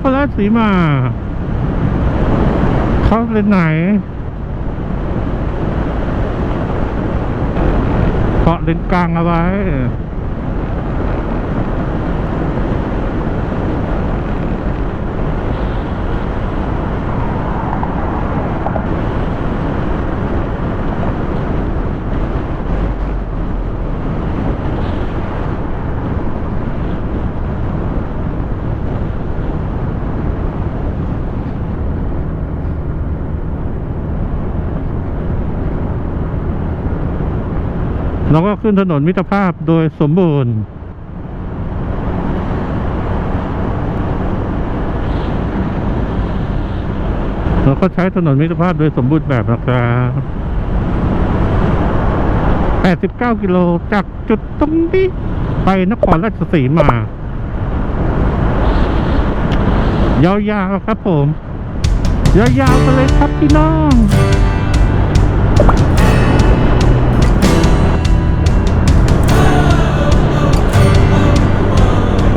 ครราชสีมา เข้าเลนไหนเกาะเลนกลางเอาไว้ แล้วก็ขึ้นถนนมิตรภาพโดยสมบูรณ์ เราก็ใช้ถนนมิตรภาพโดยสมบูรณ์แบบนะครับ89 กิโลจากจุดตรงนี้ ไปนครราชสีมายาวๆครับผม ยาวๆไปเลยครับพี่น้อง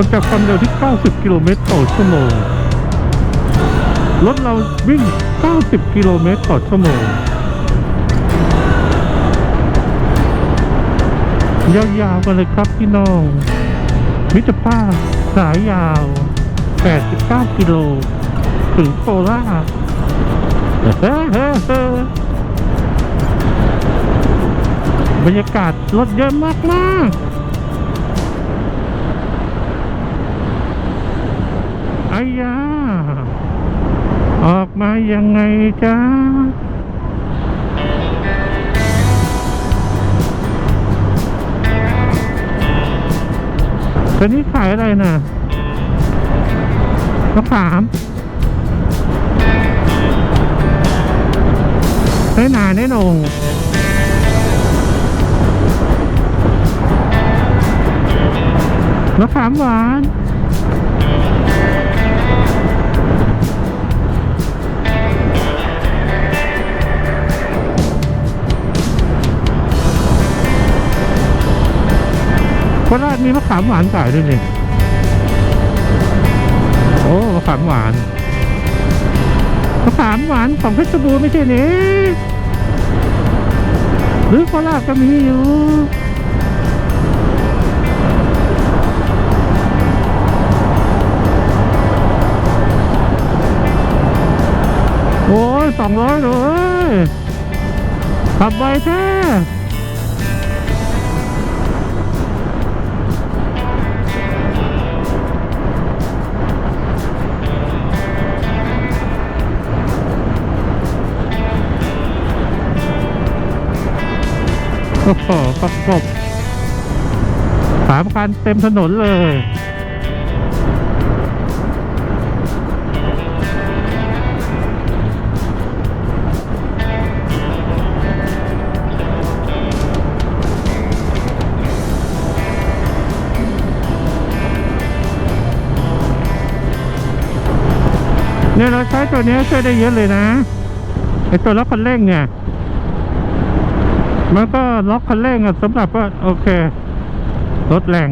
นจากความเร็วที่ 90 กิโลเมตรต่อชั่วโมง รถเราวิ่ง 90 กิโลเมตรต่อชั่วโมง ยาวๆกันเลยครับพี่น้อง มิตรภาพสายยาว 89 กิโล ถึงโคราชบรรยากาศรถเยอะมากๆ อายาออกมายังไงจ๊ะตัวนี้ขายอะไรนะมะขามได้หนาได้หนงมะขามหวาน โคราชมีมะขามหวานขายด้วยนี่โอ้มะขามหวานมะขามหวานของเพชรบูรณ์ไม่ใช่นี่หรือโคราชก็มีอยู่โอ้ยสองร้อยเลยขับไวแท้ ประกบสามคันเต็มถนนเลย เนี่ยเราใช้ตัวนี้ช่วยได้เยอะเลยนะไอตัวล็อกคันเร่งเนี่ย มันก็ล็อกคันเร่งอะสำหรับว่าโอเคลดแรง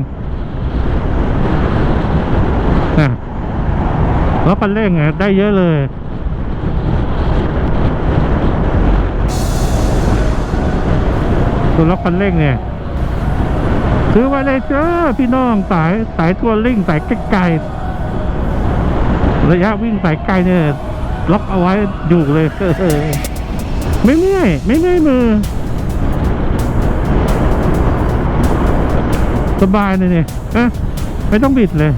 นะล็อกคันเร่งได้เยอะเลยตัวล็อกคันเร่งเนี่ยซื้อไว้เลยเจ้าพี่น้องสายสายทัวริ่งสายไกลๆระยะวิ่งสายไกลเนี่ยล็อกเอาไว้อยู่เลยไม่เมื่อยไม่เมื่อยมือ สบายเลยเนี่ยไม่ต้องบิดเลย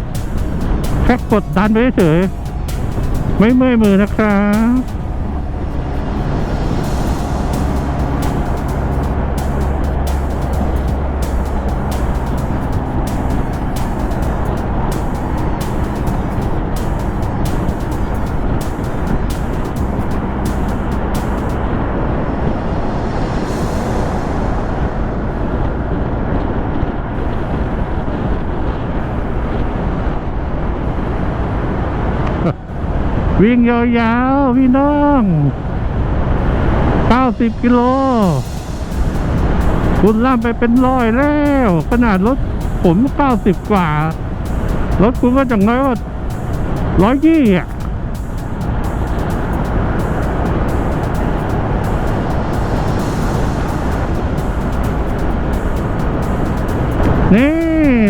แค่กดดันไปเฉยๆไม่เมื่อยมือนะครับ วิ่งยาวๆพี่น้อง90กิโลคุณล่ามไปเป็นร้อยแล้ว ขนาดรถผม90กว่า รถคุณก็จังน้อยว่าร้อยยี่อะนี่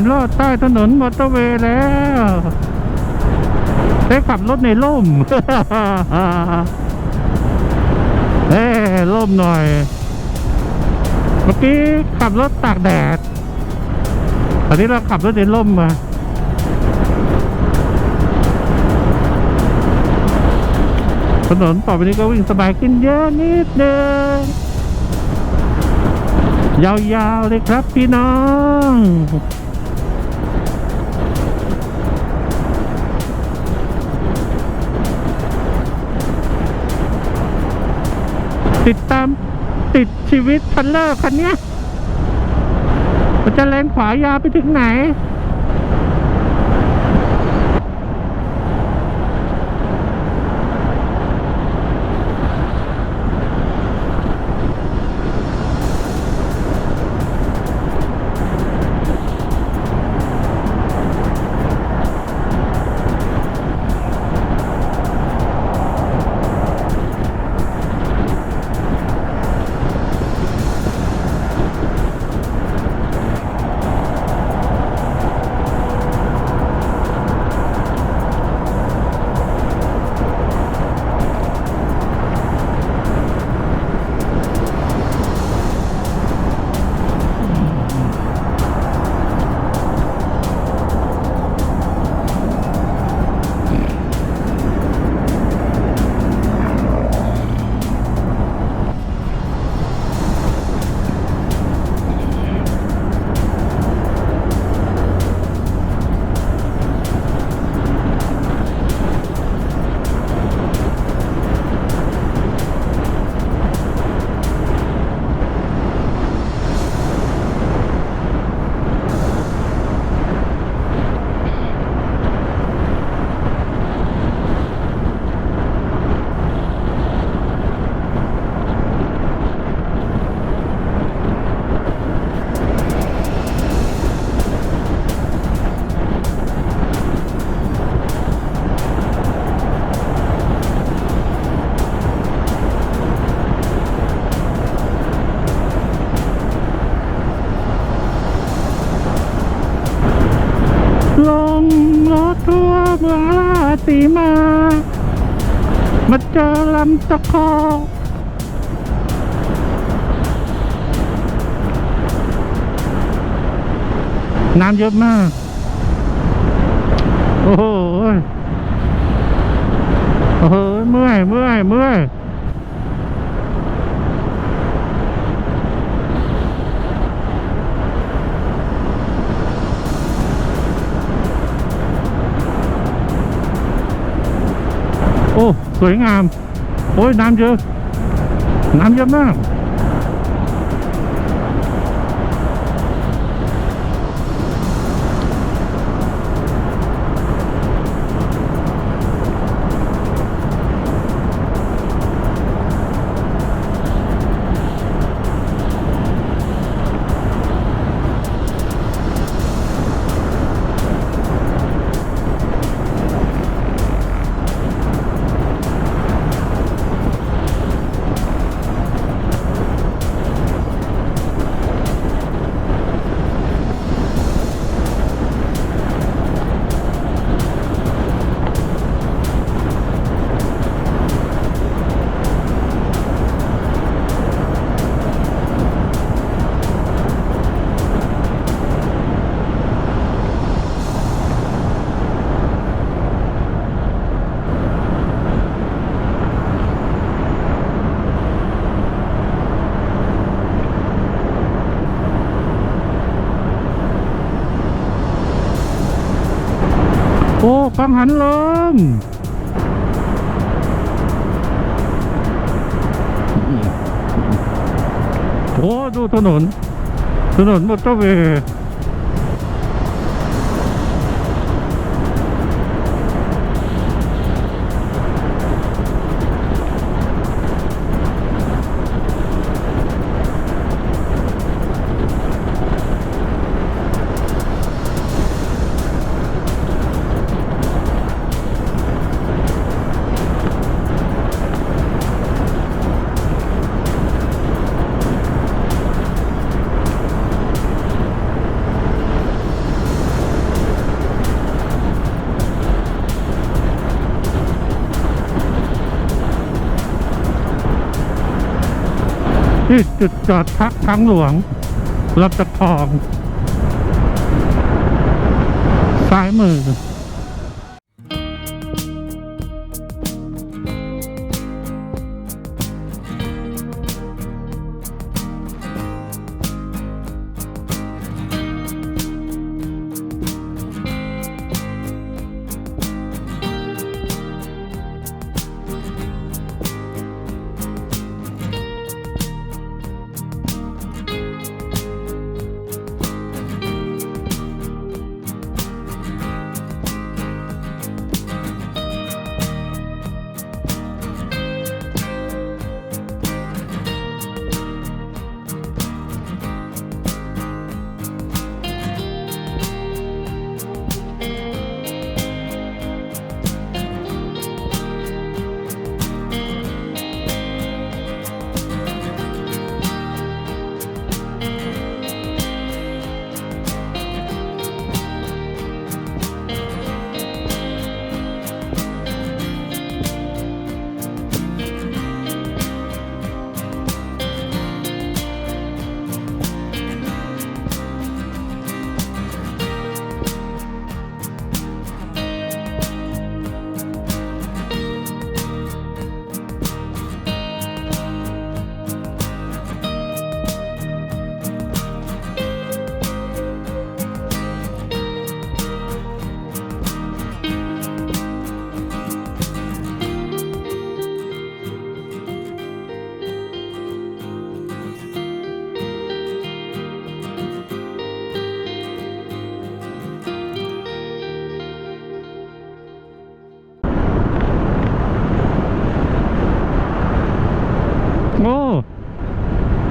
ลอดใต้ถนนมอเตอร์เวย์แล้ว ได้ขับรถในร่มเอ้ร่มหน่อย เมื่อกี้ขับรถตากแดด ตอนนี้เราขับรถในร่มมาถนนต่อไปนี้ก็วิ่งสบายขึ้นเยอะนิดนึงยาวๆเลยครับพี่น้อง ติดชีวิตทันเลอร์คันเนี้ยมันจะแลนขวายาวไปถึงไหน เจอลำตะคองน้ำเยอะมาก โอ้โห โอ้โห เมื่อย เมื่อย เมื่อย วยงาม โอ้ยน้ำเยอะ น้ำเยอะมาก กังหันลมโอ้ดูถนน ถนนมอเตอร์เวย์ ที่จุดจอดพักทั้งหลวงรับตะทอง ซ้ายมือ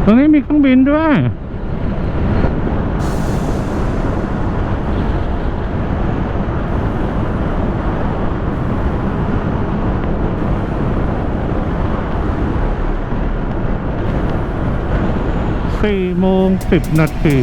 ตรงนี้มีเครื่องบินด้วย สี่โมงสิบนาที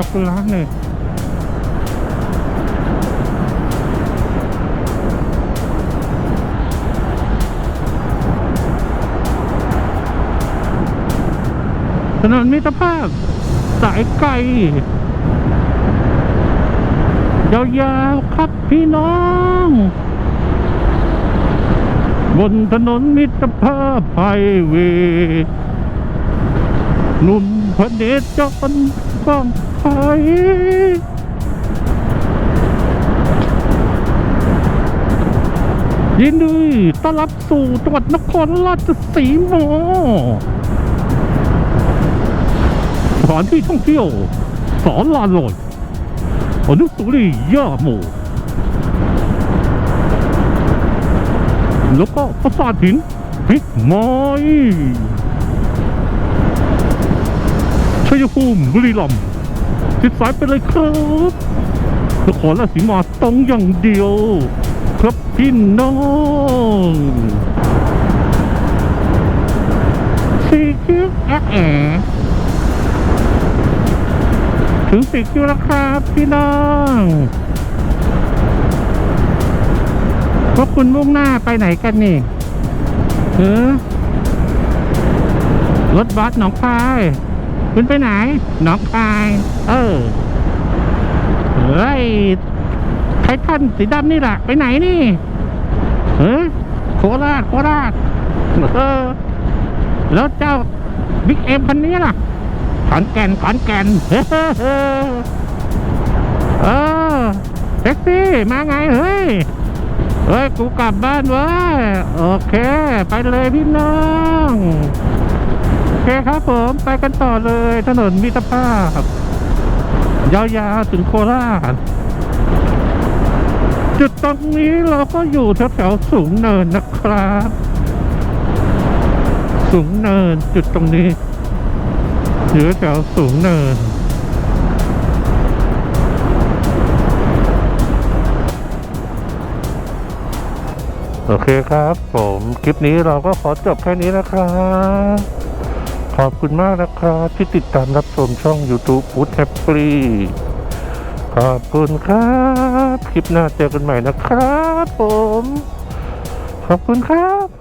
ากุระเนี่ยถนนมิตรภาพ สายไกลยาวๆครับพี่น้อง บนถนนมิตรภาพไฮเวย์หนุ่มพระเดชจรฟัง ยยินดีต้อนรับสู่จังหวัดนครราชสีมาสถานที่ท่องเที่ยว สอนลานลอยอนุสาวรีย์ย่าโมแล้วก็ปราสาทหินพิกไม้ชัยภูมิบุรีรัมย์ ติดสายไปเลยครับนครราชสีมาตรงอย่างเดียว ครับพี่น้องสี่คิ้วแอะแอะถึงสี่คิ้วแล้วครับพี่น้องพวกคุณมุ่งหน้าไปไหนกันนี่เออรถบัสหนองคาย คุณไปไหนหนองคายเออเฮ้ยไททันสีดำนี่แหละไปไหนนี่เออโคราชโคราชเออแล้วเจ้าบิ๊กเอ็มคันนี้ล่ะขอนแก่นขอนแก่นเฮ้อเออแท็กซี่มาไงเฮ้ยเฮ้ย กูกลับบ้านเว้ย โอเค ไปเลยพี่น้องโอ เคครับผม ไปกันต่อเลยถนนมิตรภาพ ยาวๆถึงโคราช จุดตรงนี้เราก็อยู่แถวๆสูงเนินนะครับ สูงเนินจุดตรงนี้อยู่แถวสูงเนินโอเคครับ ผม คลิปนี้เราก็ขอจบแค่นี้นะครับ ขอบคุณมากนะครับที่ติดตามรับชมช่อง YouTube พุทธแฮปปี้ขอบคุณครับ คลิปหน้าเจอกันใหม่นะครับผม ขอบคุณครับ